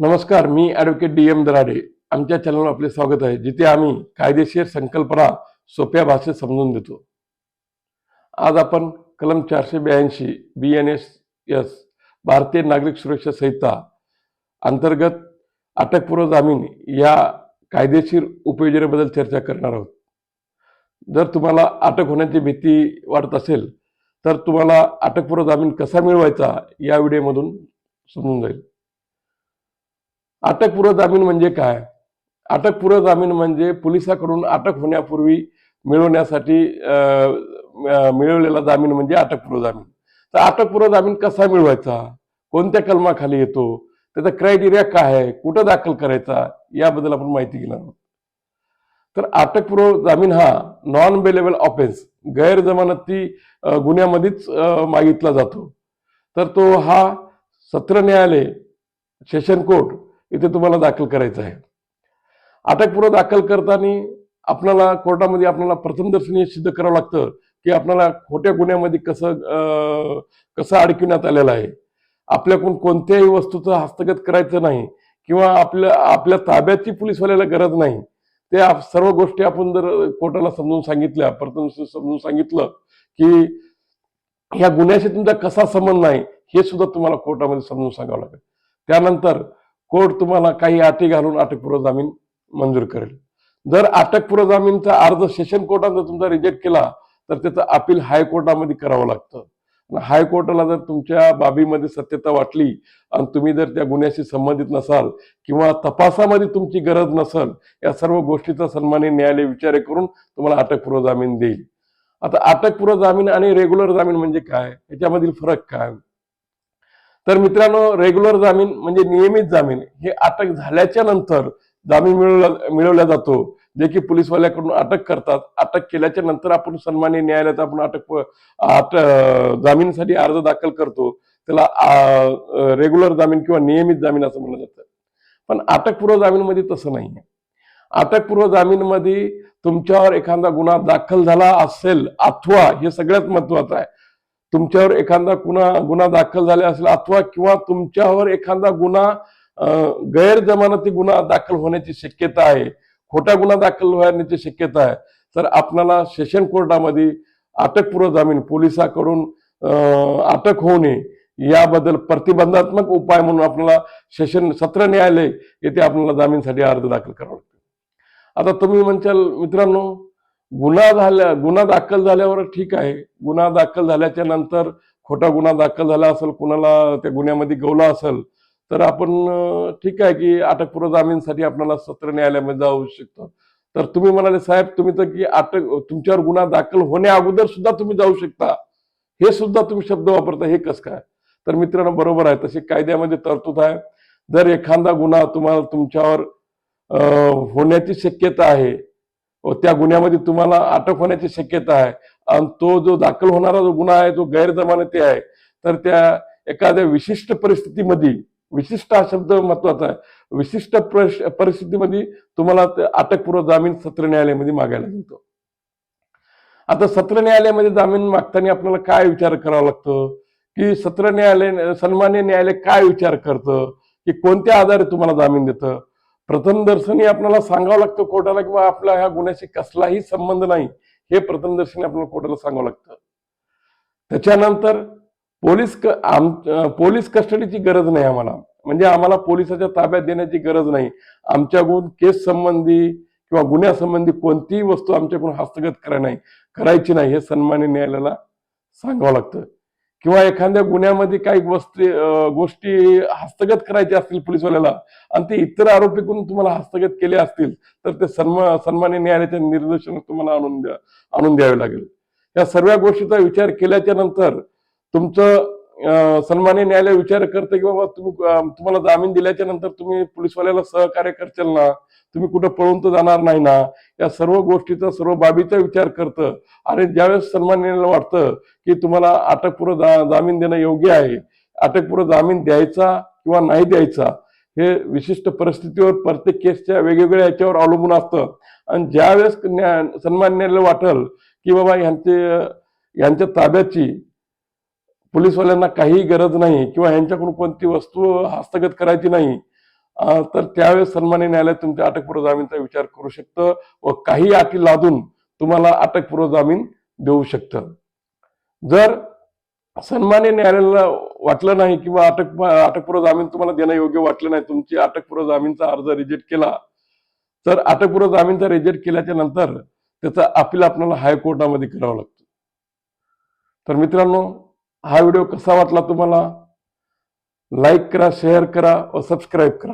नमस्कार मी advocate D M Darade. आमच्या चॅनलवर आपले स्वागत आहे जिथे आम्ही कायदेशीर संकल्पना सोप्या भाषेत समजून देतो आज आपण कलम चारशे ब्याऐंशी बी एन एस एस भारतीय नागरिक सुरक्षा संहिता अंतर्गत अटकपूर्व जामीन या कायदेशीर उपयोजनेबद्दल चर्चा करणार आहोत. जर तुम्हाला अटक होण्याची भीती वाटत असेल तर तुम्हाला अटकपूर्व जामीन कसा मिळवायचा या व्हिडिओमधून समजून जाईल. अटकपूर्व जामीन म्हणजे काय? अटकपूर्व जामीन म्हणजे पोलिसाकडून अटक होण्यापूर्वी मिळवण्यासाठी मिळवलेला जामीन म्हणजे अटकपूर्व जामीन. तर अटकपूर्व जामीन कसा मिळवायचा? कोणत्या कलमाखाली येतो? त्याचा क्रायटेरिया काय आहे? कुठं दाखल करायचा? याबद्दल आपण माहिती घेणार आहोत. तर अटकपूर्व जामीन हा नॉन बेलेबल ऑफेन्स गैरजमानती गुन्ह्यामध्येच मागितला जातो. तर तो हा सत्र न्यायालय सेशन कोर्ट इथे तुम्हाला दाखल करायचं आहे. अटकपूर्व दाखल करताना आपल्याला कोर्टामध्ये आपल्याला प्रथमदर्शनी हे सिद्ध करावं लागतं की आपल्याला खोट्या गुन्ह्यामध्ये कसं कसं अडकविण्यात आलेलं आहे. आपल्याकडून कोणत्याही वस्तूचं हस्तगत करायचं नाही किंवा आपल्या आपल्या ताब्याची पोलीसवाल्याला गरज नाही. ते सर्व गोष्टी आपण जर कोर्टाला समजून सांगितल्या प्रथम समजून सांगितलं की ह्या गुन्ह्याशी तुमचा कसा संबंध नाही हे सुद्धा तुम्हाला कोर्टामध्ये समजून सांगावं लागेल. त्यानंतर कोर्ट तुम्हाला काही अटी घालून अटकपूर्व जामीन मंजूर करेल. जर अटकपूर्व जामीनचा अर्ज सेशन कोर्टात जर तुमचा रिजेक्ट केला तर त्याचं अपील हायकोर्टामध्ये करावं लागतं. हायकोर्टाला जर तुमच्या बाबीमध्ये सत्यता वाटली आणि तुम्ही जर त्या गुन्ह्याशी संबंधित नसाल किंवा तपासामध्ये तुमची गरज नसेल या सर्व गोष्टीचा सन्मानी न्यायालय विचार करून तुम्हाला अटकपूर्व जामीन देईल. आता अटकपूर्व जामीन आणि रेग्युलर जामीन म्हणजे काय? याच्यामधील फरक काय? तर मित्रांनो रेग्युलर जामीन म्हणजे नियमित जामीन हे अटक झाल्याच्यानंतर जामीन मिळवला मिळवला जातो. जे की पोलीसवाल्याकडून अटक करतात. अटक केल्याच्यानंतर आपण सन्मान्य न्यायालयात आपण अटक जामीनसाठी अर्ज दाखल करतो. त्याला रेग्युलर जामीन किंवा नियमित जामीन असं म्हणलं जातं. पण अटकपूर्व जामीनमध्ये तसं नाही आहे अटकपूर्व जामीनमध्ये तुमच्यावर एखादा गुन्हा दाखल झाला असेल अथवा हे सगळ्यात महत्वाचं आहे. तुमच्यावर एखादा गुन्हा गुन्हा दाखल झाला असेल अथवा किंवा तुमच्यावर एखादा गुन्हा गैरजमानती गुन्हा दाखल होण्याची शक्यता आहे खोटा गुन्हा दाखल होण्याची शक्यता आहे तर आपल्याला सेशन कोर्टामध्ये अटकपूर्व जामीन पोलिसाकडून अटक होऊ नये. याबद्दल प्रतिबंधात्मक उपाय म्हणून आपल्याला सेशन सत्र न्यायालय येथे आपल्याला जामीनसाठी अर्ज दाखल करावा लागतो. आता तुम्ही म्हणशाल मित्रांनो गुन्हा झाल्या गुन्हा दाखल झाल्यावर ठीक आहे. गुन्हा दाखल झाल्याच्यानंतर खोटा गुन्हा दाखल झाला असेल कुणाला त्या गुन्ह्यामध्ये गवला असेल तर आपण ठीक आहे की अटकपूर्व जामीनसाठी आपल्याला सत्र न्यायालयामध्ये जाऊ शकतो. तर तुम्ही म्हणाले साहेब तुम्ही तर की अटक तुमच्यावर गुन्हा दाखल होण्या अगोदर सुद्धा तुम्ही जाऊ शकता. हे सुद्धा तुम्ही शब्द वापरता हे कसं काय? तर मित्रांनो बरोबर आहे तसे कायद्यामध्ये तरतूद आहे. जर एखादा गुन्हा तुम्हाला तुमच्यावर होण्याची शक्यता आहे हो, त्या गुन्ह्यामध्ये तुम्हाला अटक होण्याची शक्यता आहे. आणि तो जो दाखल होणारा जो गुन्हा आहे तो गैरजमानती आहे. तर त्या एखाद्या विशिष्ट परिस्थितीमध्ये विशिष्ट हा शब्द महत्त्वाचा आहे विशिष्ट परिस्थितीमध्ये तुम्हाला अटकपूर्व जामीन सत्र न्यायालयामध्ये मागायला मिळतो. आता सत्र न्यायालयामध्ये जामीन मागताना आपल्याला काय विचार करावा लागतो? की सत्र न्यायालय सन्मान्य न्यायालय काय विचार करतं? की कोणत्या आधारे तुम्हाला जामीन देतं? प्रथमदर्शनी आपल्याला सांगावं लागतं कोर्टाला किंवा आपल्या ह्या गुन्ह्याशी कसलाही संबंध नाही हे प्रथमदर्शनी आपल्याला कोर्टाला सांगावं लागतं. त्याच्यानंतर पोलीस क- आम पोलीस कस्टडीची गरज नाही आम्हाला. म्हणजे आम्हाला पोलिसाच्या ताब्यात देण्याची गरज नाही. आमच्याकडून केस संबंधी किंवा गुन्ह्यासंबंधी कोणतीही वस्तू आमच्याकडून हस्तगत करा नाही करायची नाही हे सन्मान्य न्यायालयाला सांगावं लागतं. किंवा एखाद्या गुन्ह्यामध्ये काही वस्ती गोष्टी हस्तगत करायच्या असतील पोलिसवाल्याला आणि ते इतर आरोपीकडून तुम्हाला हस्तगत केले असतील तर ते सन्मा सन्मान्य न्यायालयाच्या निर्देशन तुम्हाला आणून द्या आणून द्यावे लागेल. या सर्व गोष्टीचा विचार केल्याच्यानंतर तुमचं सन्मान्य न्यायालय विचार करतं की बाबा तुम्ही तुम्हाला जामीन दिल्याच्या नंतर तुम्ही पोलिसवाल्याला सहकार्य करचाल ना? तुम्ही कुठं पळून तर जाणार नाही ना. या सर्व गोष्टीचा सर्व बाबीचा विचार करतं. आणि ज्यावेळेस सन्मान्य वाटतं की तुम्हाला अटकपूर्व जा- जामीन देणं योग्य आहे अटकपूर्व जामीन द्यायचा किंवा नाही द्यायचा हे विशिष्ट परिस्थितीवर प्रत्येक केसच्या वेगवेगळ्या याच्यावर अवलंबून असतं. आणि ज्यावेळेस न्या- सन्मान्य न्यायालय की बाबा यांचे यांच्या ताब्याची पोलीसवाल्यांना काही गरज नाही किंवा यांच्याकडून कोणती वस्तू हस्तगत करायची नाही तर त्यावेळेस सन्मान्य न्यायालय तुमच्या अटकपूर्व जामीनचा विचार करू शकतं व काही अटी लादून तुम्हाला अटकपूर्व जामीन देऊ शकतं. जर सन्मान्य न्यायालयाला वाटलं नाही किंवा अटक अटकपूर्व जामीन तुम्हाला देणं योग्य वाटलं नाही तुमची अटकपूर्व जामीनचा अर्ज रिजेक्ट केला तर अटकपूर्व जामीनचा रिजेक्ट केल्याच्यानंतर त्याचा अपील आपल्याला हायकोर्टामध्ये करावं लागतं. तर मित्रांनो हा व्हिडिओ कसा वाटला तुम्हाला? लाईक करा शेअर करा व सबस्क्राईब करा.